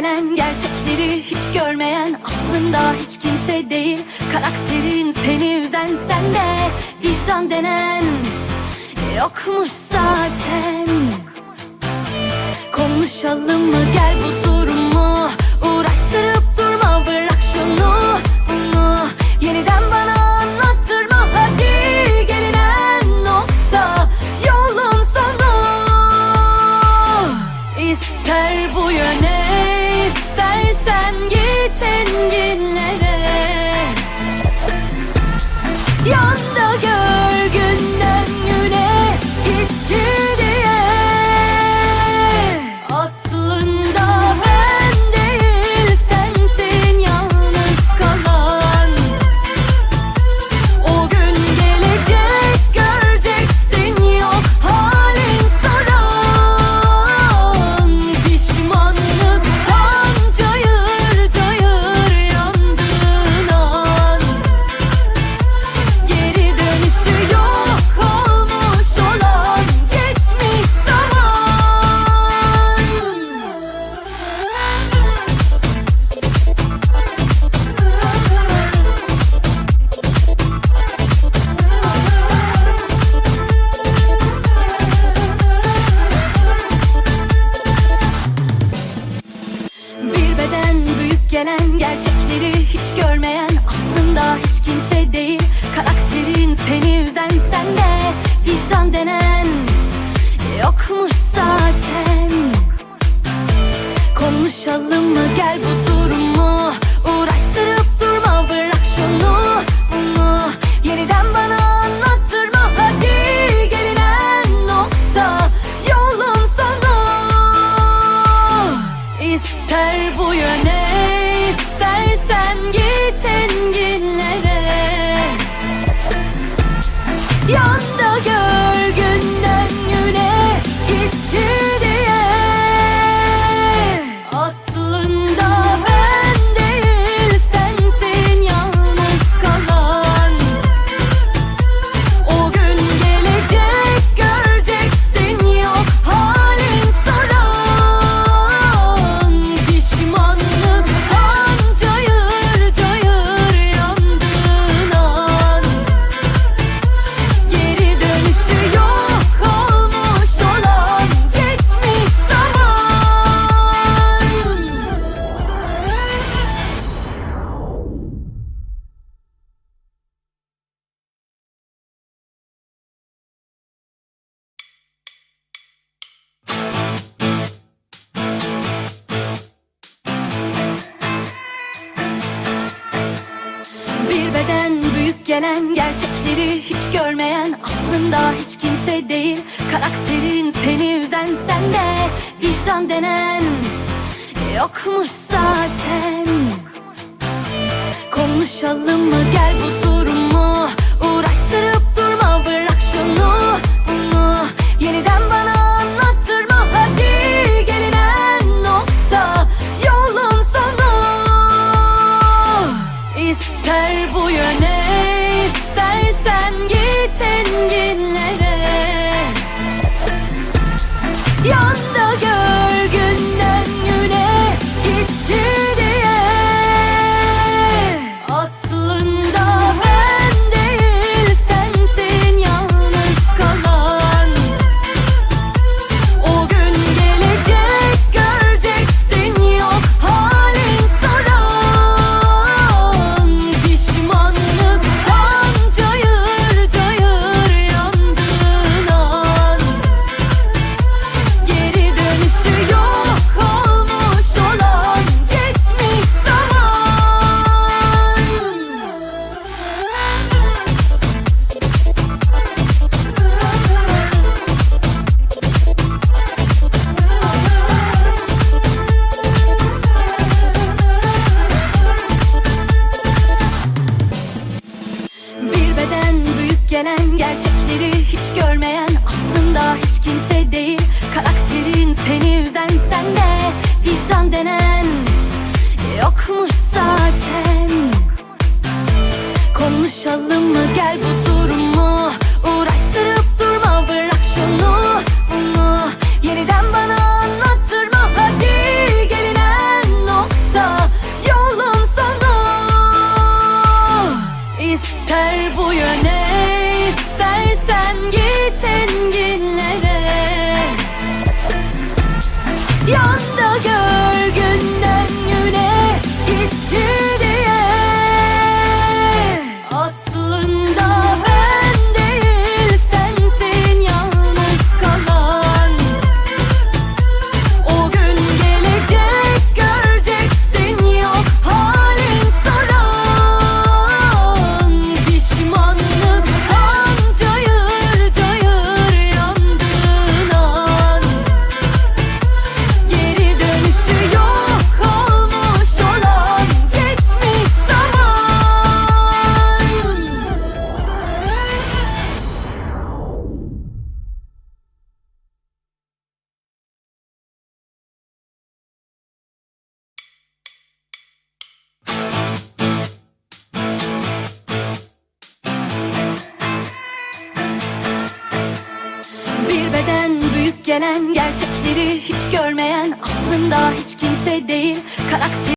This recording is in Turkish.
gelen gerçekleri hiç görmeyen Aslında hiç kimse değil. Karakterin seni üzen sende Vicdan denen yokmuş zaten. Konuşalım mı? Gel bu 一样的。gerçekleri hiç görmeyen Aslında hiç kimse değil. Karakterin seni üzen sende Vicdan denen yokmuş zaten. Konuşalım mı? Gel bu durumu görmeden büyük gelen gerçekleri hiç görmeyen aslında hiç kimse değil. Karakterin seni üzen sende vicdan denen yokmuş zaten. Konuşalım mı? Gel bu Bakalım mı gel bu gelen gerçekleri hiç görmeyen aslında hiç kimse değil karakter